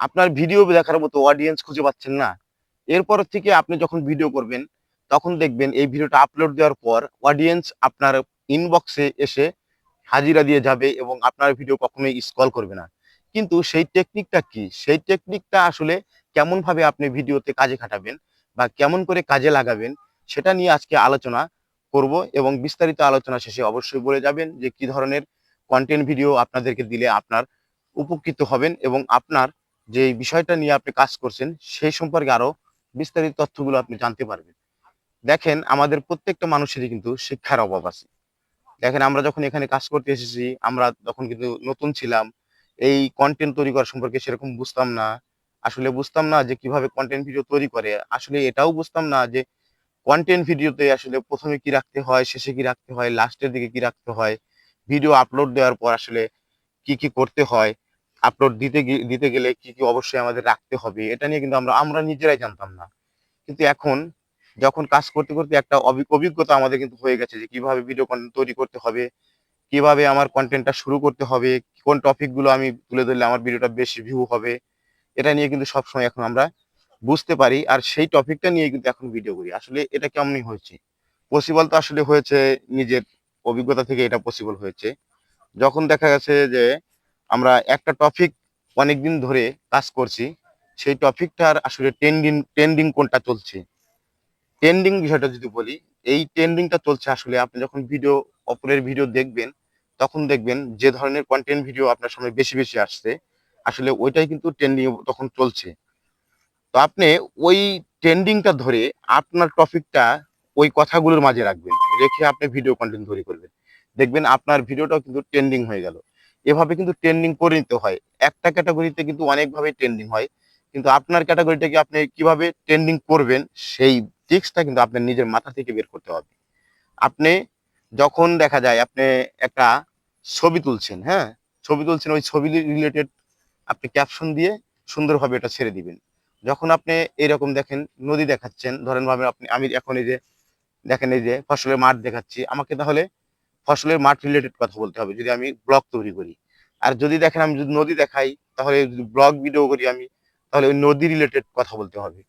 আপনার ভিডিও দেখার মতো অডিয়েন্স খুঁজে পাচ্ছেন না। এরপর থেকে আপনি যখন ভিডিও করবেন, তখন দেখবেন এই ভিডিওটা আপলোড দেওয়ার পর অডিয়েন্স আপনার ইনবক্সে এসে হাজিরা দিয়ে যাবে এবং আপনার ভিডিও কখনোই স্কল করবে না। কিন্তু সেই টেকনিকটা কি? সেই টেকনিকটা আসলে কেমন ভাবে আপনি ভিডিওতে কাজে খাটাবেন বা কেমন করে কাজে লাগাবেন, সেটা নিয়ে আজকে আলোচনা করব এবং বিস্তারিত আলোচনা শেষে অবশ্যই বলে যাবেন যে কি ধরনের কন্টেন্ট ভিডিও আপনাদেরকে দিলে আপনার উপকৃত হবেন এবং আপনার যে বিষয়টা নিয়ে আপনি কাজ করছেন, সেই সম্পর্কে আরও বিস্তারিত তথ্যগুলো আপনি জানতে পারবেন। দেখেন, আমাদের প্রত্যেকটা মানুষেরই কিন্তু শিক্ষার অভাব আছে। দেখেন, আমরা যখন এখানে কাজ করতে এসেছি, আমরা তখন কিন্তু নতুন ছিলাম। এই কন্টেন্ট তৈরি করা সম্পর্কে সেরকম বুঝতাম না। আসলে বুঝতাম না যে কীভাবে কন্টেন্ট ভিডিও তৈরি করে। আসলে এটাও বুঝতাম না যে কন্টেন্ট ভিডিওতে আসলে প্রথমে কি রাখতে হয়, শেষে কি রাখতে হয় লাস্টের দিকে কি রাখতে হয় ভিডিও আপলোড দেওয়ার পর আসলে কি কি করতে হয়। আপলোড দিতে দিতে গেলে কি কি অবশ্যই আমাদের রাখতে হবে, এটা নিয়ে কিন্তু আমরা আমরা নিজেরাই জানতাম না। কিন্তু এখন যখন কাজ করতে করতে একটা অভি- অভিজ্ঞতা আমাদের কিন্তু হয়ে গেছে যে কীভাবে ভিডিও কন্টেন্ট তৈরি করতে হবে, কীভাবে আমার কন্টেন্টটা শুরু করতে হবে, কোন টপিকগুলো আমি তুলে ধরলে আমার ভিডিওটা বেশি ভিউ হবে, এটা নিয়ে কিন্তু সবসময় এখন আমরা বুঝতে পারি, আর সেই টপিকটা নিয়ে কিন্তু এখন ভিডিও করি। আসলে এটা কেমনই হয়েছে? পসিবল তো আসলে হয়েছে, নিজের অভিজ্ঞতা থেকে এটা পসিবল হয়েছে। যখন দেখা গেছে যে আমরা একটা টপিক অনেকদিন ধরে কাজ করছি। সেই টপিকটার আসলে ট্রেন্ডিং ট্রেন্ডিং কোনটা চলছে? ট্রেন্ডিং বিষয়টা যদি বলি, এই ট্রেন্ডিংটা চলছে আসলে আপনি যখন ভিডিও অপরের ভিডিও দেখবেন, তখন দেখবেন যে ধরনের কন্টেন্ট ভিডিও আপনার সামনে বেশি বেশি আসছে। আসলে ওইটাই কিন্তু ট্রেন্ডিং তখন চলছে। তো আপনি ওই ট্রেন্ডিংটা ধরে আপনার টপিকটা ওই কথাগুলোর মাঝে রাখবেন। রেখে আপনি ভিডিও কন্টেন্ট তৈরি করবেন। দেখবেন আপনার ভিডিওটাও কিন্তু ট্রেন্ডিং হয়ে গেল। এভাবে কিন্তু ট্রেন্ডিং করে নিতে হয়। একটা ক্যাটাগরিতে কিন্তু অনেকভাবে ট্রেন্ডিং হয়। কিন্তু আপনার ক্যাটাগরিটাকে আপনি কীভাবে ট্রেন্ডিং করবেন, সেই ট্রিক্সটা কিন্তু আপনার নিজের মাথা থেকে বের করতে হবে। আপনি যখন দেখা যায় আপনি একটা ছবি তুলছেন হ্যাঁ? ছবি তুলছেন, ওই ছবি রিলেটেড আপনি ক্যাপশন দিয়ে সুন্দরভাবে এটা ছেড়ে দিবেন। যখন আপনি এরকম দেখেন, নদী দেখাচ্ছেন, ধরেন ভাবে আপনি, আমি এখন এই যে, দেখেন এই যে ফসলের মাঠ দেখাচ্ছি, আমাকে তাহলে ফসলের মাঠ রিলেটেড কথা বলতে হবে, যদি আমি ব্লগ তৈরি করি। আর যদি দেখেন আমি যদি নদী দেখাই, তাহলে যদি ব্লগ ভিডিও করি আমি, তাহলে ওই নদী রিলেটেড কথা বলতে হবে।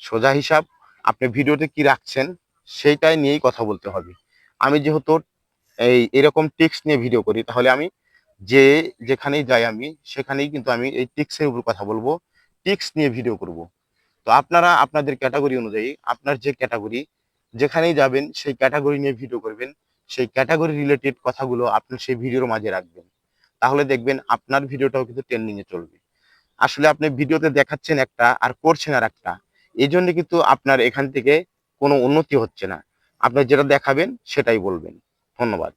সোজা হিসাব, আপনি ভিডিওতে কি রাখছেন, সেইটাই নিয়েই কথা বলতে হবে। আমি যেহেতু এই এরকম টিক্স নিয়ে ভিডিও করি, তাহলে আমি যে যেখানেই যাই আমি, সেখানেই কিন্তু আমি এই টিক্সের উপর কথা বলব, টিক্স নিয়ে ভিডিও করব। তো আপনারা আপনাদের ক্যাটাগরি অনুযায়ী, আপনার যে ক্যাটাগরি যেখানেই যাবেন, সেই ক্যাটাগরি নিয়ে ভিডিও করবেন। সেই ক্যাটাগরি রিলেটেড কথাগুলো আপনি সেই ভিডিওর মাঝে রাখবেন। তাহলে দেখবেন আপনার ভিডিওটাও কিন্তু ট্রেন্ডিং এ চলবে। আসলে আপনি ভিডিওতে দেখাচ্ছেন একটা আর করছেন আর একটা এই জন্য কিন্তু আপনার এখান থেকে কোনো উন্নতি হচ্ছে না। আপনি যেটা দেখাবেন সেটাই বলবেন। ধন্যবাদ।